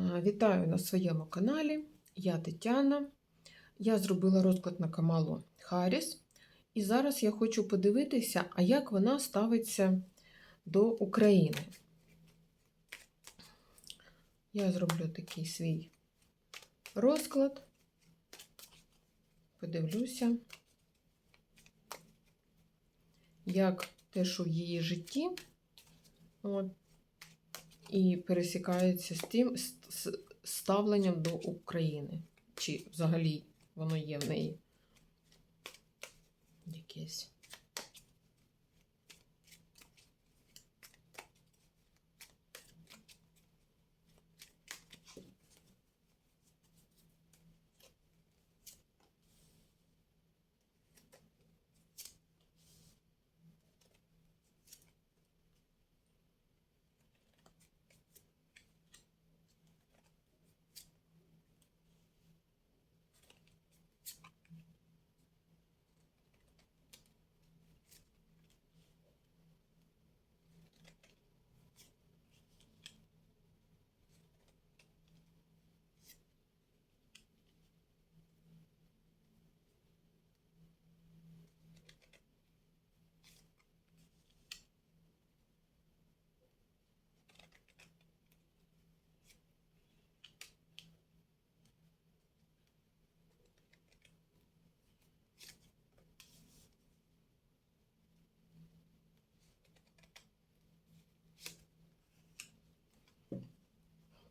Вітаю на своєму каналі. Я Тетяна. Я зробила розклад на Камалу Харріс. І зараз я хочу подивитися, а як вона ставиться до України. Я зроблю такий свій розклад. Подивлюся, як те, що в її житті, от, і пересікається з тим з ставленням до України. Чи взагалі воно є в неї якесь.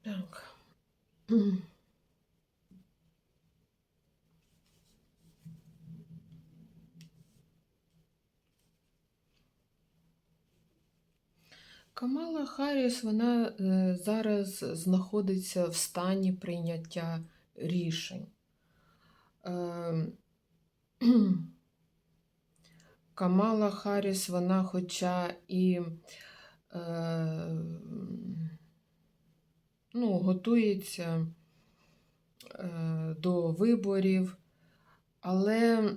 Так. Камала Харріс, вона е, зараз знаходиться в стані прийняття рішень. Е, Камала Харріс, вона хоча і е, ну, готується е, до виборів, але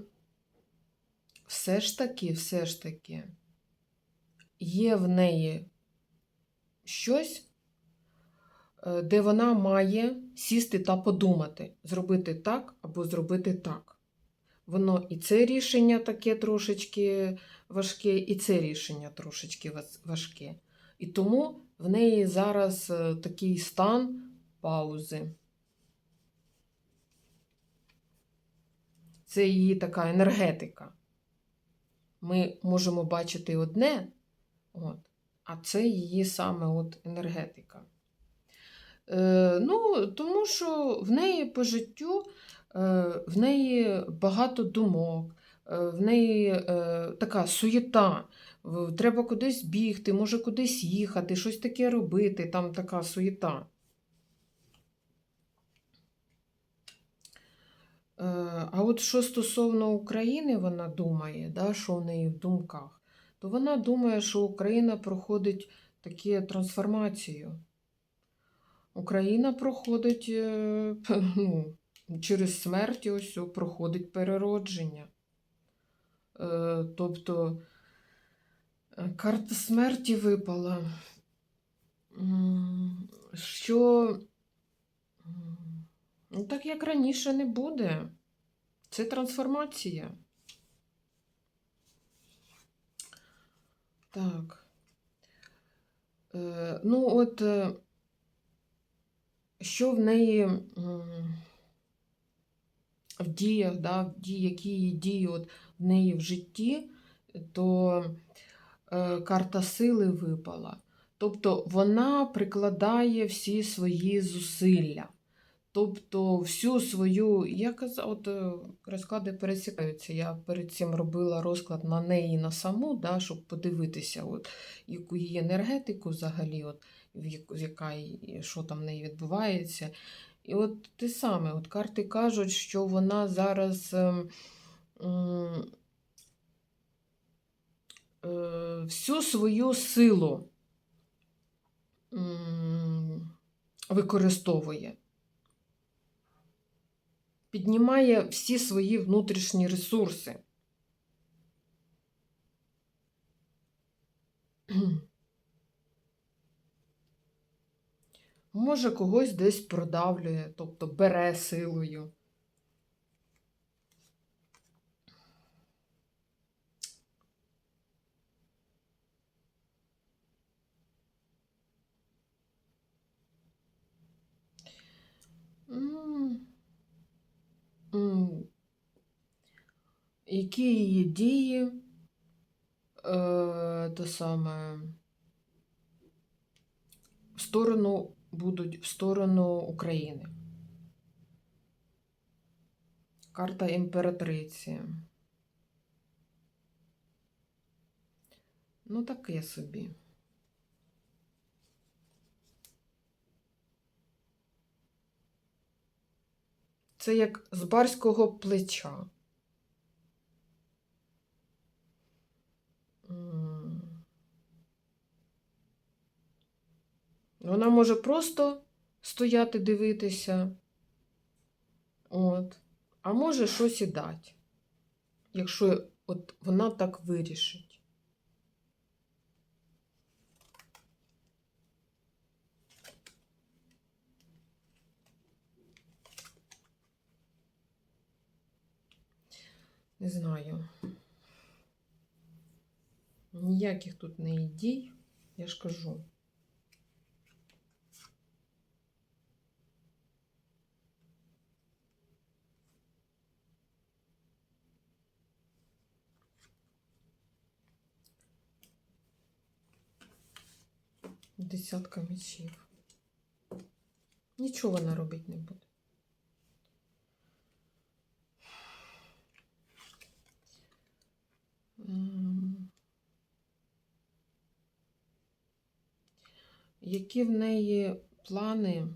все ж таки, все ж таки, є в неї щось, е, де вона має сісти та подумати, зробити так або зробити так. Воно і це рішення таке трошечки важке, і це рішення трошечки важке. І тому в неї зараз е, такий стан паузи. Це її така енергетика. Ми можемо бачити одне, от, а це її саме от енергетика. Е, ну, тому що в неї по життю е, в неї багато думок, е, в неї е, така суєта. Треба кудись бігти, може кудись їхати, щось таке робити, там така суєта. Е, А от що стосовно України, вона думає, да, що в неї в думках, то вона думає, що Україна проходить таку трансформацію. Україна проходить е, ну, через смерть ось проходить переродження. Е, Тобто карта смерті випала, що ну, так як раніше не буде. Це трансформація. Так. Е, ну, от, е, що в неї в діях, да, в дії, які її дії от в неї в житті, то е, карта сили випала. Тобто вона прикладає всі свої зусилля. Тобто всю свою, я казав, от е, розклади пересікаються. Я перед цим робила розклад на неї на саму, да, щоб подивитися, от, яку її енергетику взагалі, от, яка, що там в неї відбувається. І от те саме, от карти кажуть, що вона зараз ем, м, е, всю свою силу використовує. Піднімає всі свої внутрішні ресурси. Може, когось десь продавлює, тобто бере силою. Які її дії, е, те саме, в сторону будуть в сторону України. Карта імператриці. Ну, таке собі. Це як з барського плеча. Вона може просто стояти дивитися. От. А може щось і дати, якщо от вона так вирішить. Не знаю. Ніяких тут не ідей, я ж кажу. Десятка мечів. Нічого вона робити не буде. Які в неї плани?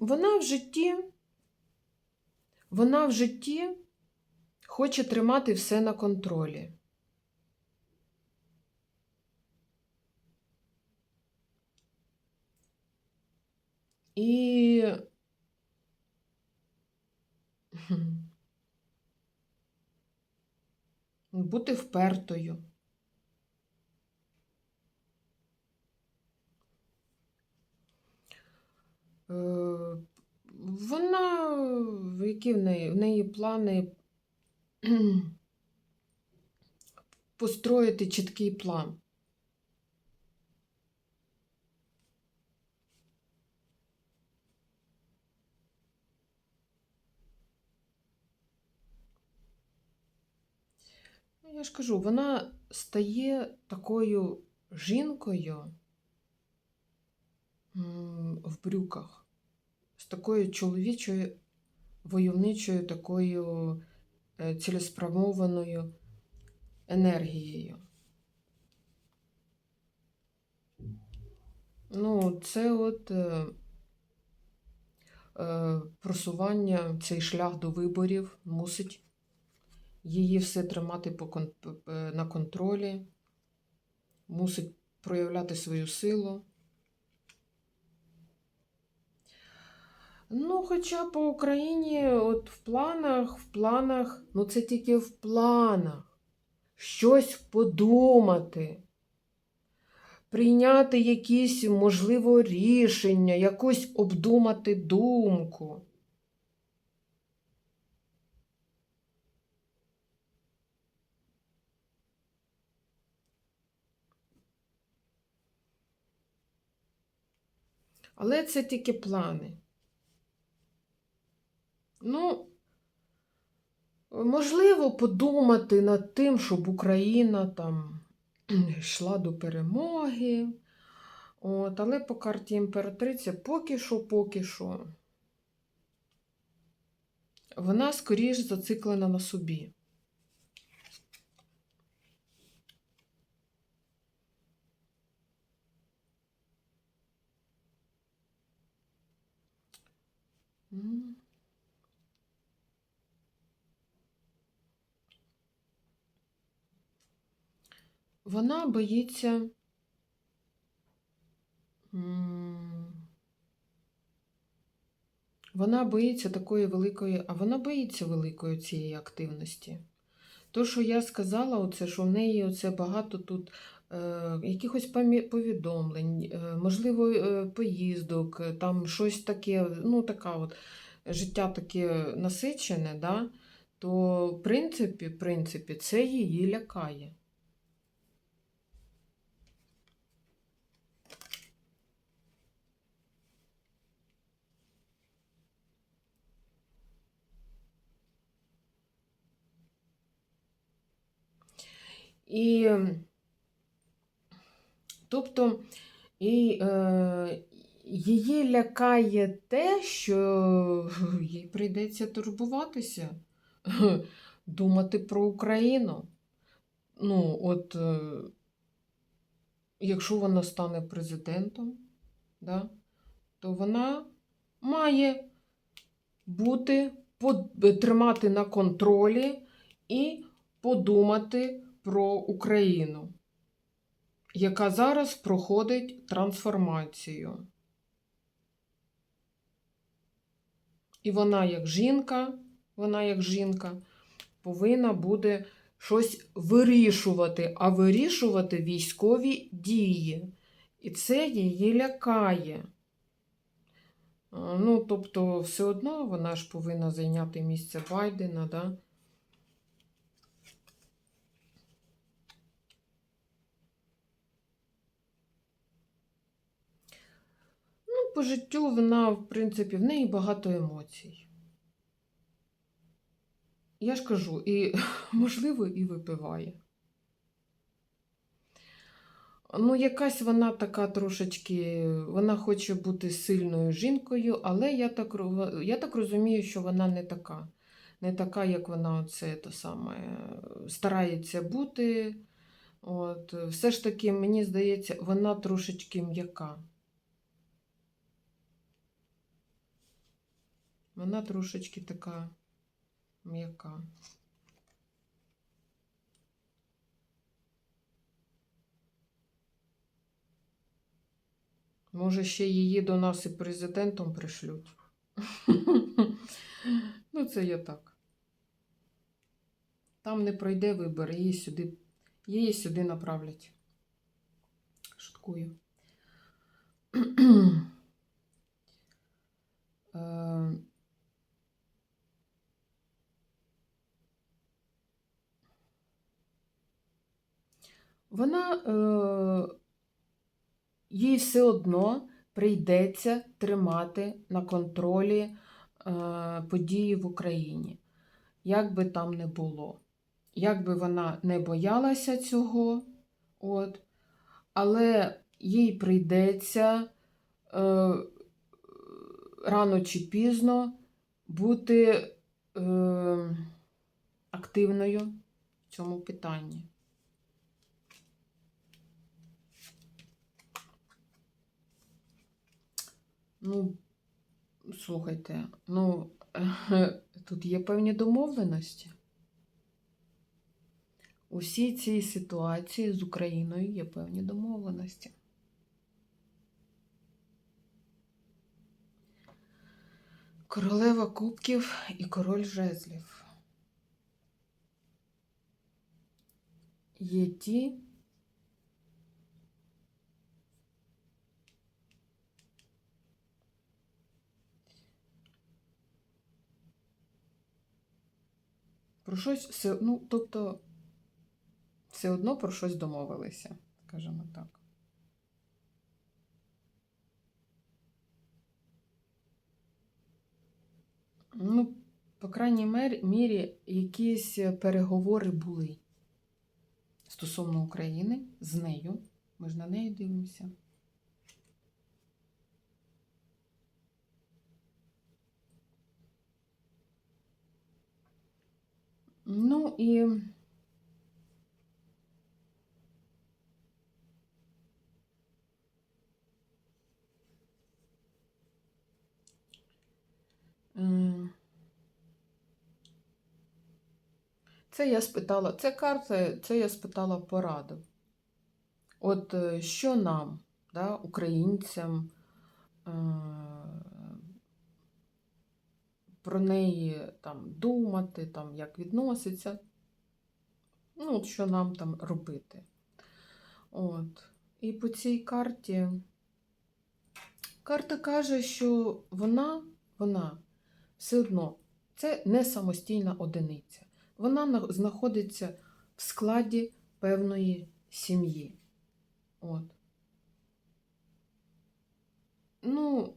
Вона в житті, вона в житті хоче тримати все на контролі. І бути впертою. Е, Вона, які в неї, в неї плани построїти чіткий план. Я ж кажу, вона стає такою жінкою в брюках, з такою чоловічою, войовничою, такою е, цілеспрямованою енергією. Ну, це от е, е, просування, цей шлях до виборів мусить її все тримати п- на контролі, мусить проявляти свою силу. Ну, хоча по Україні, от в планах, в планах, ну це тільки в планах. Щось подумати, прийняти якісь, можливо, рішення, якусь обдумати думку. Але це тільки плани. Ну, можливо, подумати над тим, щоб Україна там йшла до перемоги. От, але по карті імператриці поки що, поки що. Вона скоріш зациклена на собі. Вона боїться. Вона боїться такої великої, а вона боїться великої цієї активності. То, що я сказала, оце, що в неї оце багато тут якихось повідомлень, е, можливо, е, поїздок, е, там щось таке, ну, така от життя таке насичене, да, то в принципі, в принципі, це її лякає. І тобто і, е, її лякає те, що їй прийдеться турбуватися, думати про Україну. Ну, от, е, якщо вона стане президентом, да, то вона має бути, под- тримати на контролі і подумати про Україну, яка зараз проходить трансформацію. І вона, як жінка, вона, як жінка, повинна буде щось вирішувати, а вирішувати військові дії. І це її лякає. Ну, тобто, все одно вона ж повинна зайняти місце Байдена, да? По життю вона, в принципі, в неї багато емоцій. Я ж кажу, і, можливо, і випиває. Ну, якась вона така трошечки, вона хоче бути сильною жінкою, але я так, я так розумію, що вона не така. Не така, як вона оце, то саме, старається бути. От, все ж таки, мені здається, вона трошечки м'яка. Вона трошечки така м'яка. Може, ще її до нас і президентом пришлють. Ну, це я так. Там не пройде вибори, її сюди, її сюди направлять. Шуткую. Вона е, їй все одно прийдеться тримати на контролі е, події в Україні, як би там не було. Як би вона не боялася цього, от, але їй прийдеться е, рано чи пізно бути е, активною в цьому питанні. Ну, слухайте, ну, тут є певні домовленості. У всій цій ситуації з Україною є певні домовленості. Королева кубків і король жезлів. Є ті, про щось ну, тобто, все одно про щось домовилися, скажімо так. Ну, по крайній мірі, якісь переговори були стосовно України з нею. Ми ж на неї дивимося. Ну і це я спитала, це карта, це я спитала пораду. От е, що нам, да, українцям, е, про неї там думати, там, як відноситься, ну, от що нам там робити. От. І по цій карті карта каже, що вона, вона все одно це не самостійна одиниця. Вона знаходиться в складі певної сім'ї. От. Ну,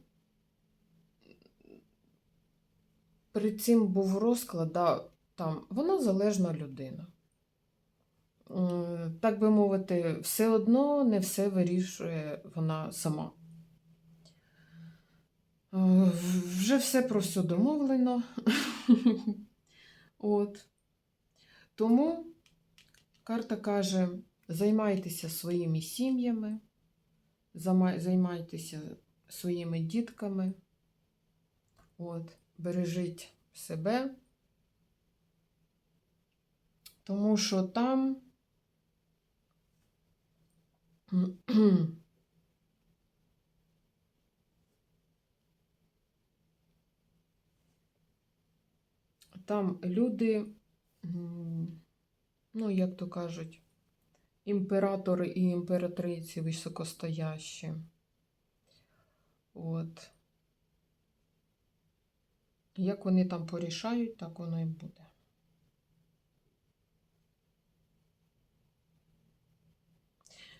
перед цим був розклад, да, там, вона залежна людина. Так би мовити, все одно не все вирішує вона сама. Е, Вже все про все домовлено. От. Тому карта каже: займайтеся своїми сім'ями, займайтеся своїми дітками. От, бережіть себе, тому що там там люди, ну, як то кажуть, імператори і імператриці високостоящі. От. Як вони там порішають, так воно і буде.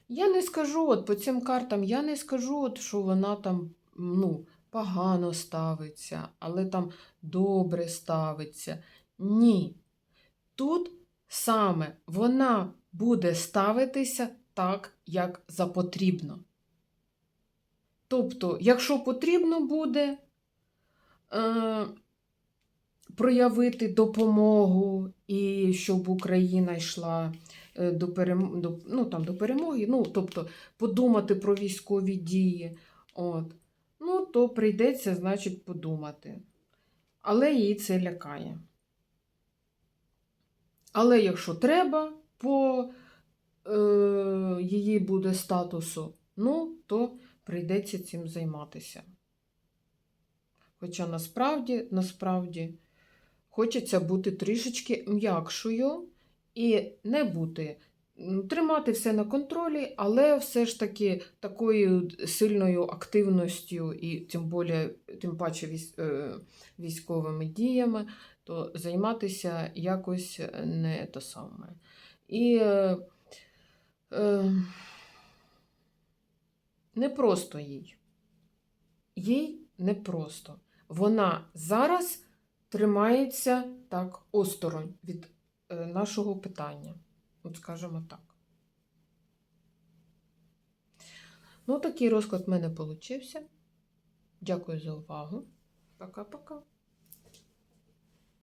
Я не скажу, от по цим картам, я не скажу, от, що вона там ну, погано ставиться, але там добре ставиться. Ні. Тут саме вона буде ставитися так, як за потрібно. Тобто, якщо потрібно буде е, проявити допомогу і щоб Україна йшла е, до, перем... до, ну, там, до перемоги, ну, тобто подумати про військові дії, от, ну, то прийдеться, значить, подумати. Але її це лякає. Але якщо треба, по е, її буде статусу, ну, то прийдеться цим займатися. Хоча насправді, насправді хочеться бути трішечки м'якшою і не бути, тримати все на контролі, але все ж таки такою сильною активністю і тим, більше, тим паче е, військовими діями, то займатися якось не те саме. І е, е, не просто їй. Їй не просто. Вона зараз тримається так осторонь від е, нашого питання. От скажімо так. Ну, такий розклад в мене получився. Дякую за увагу. Пока-пока.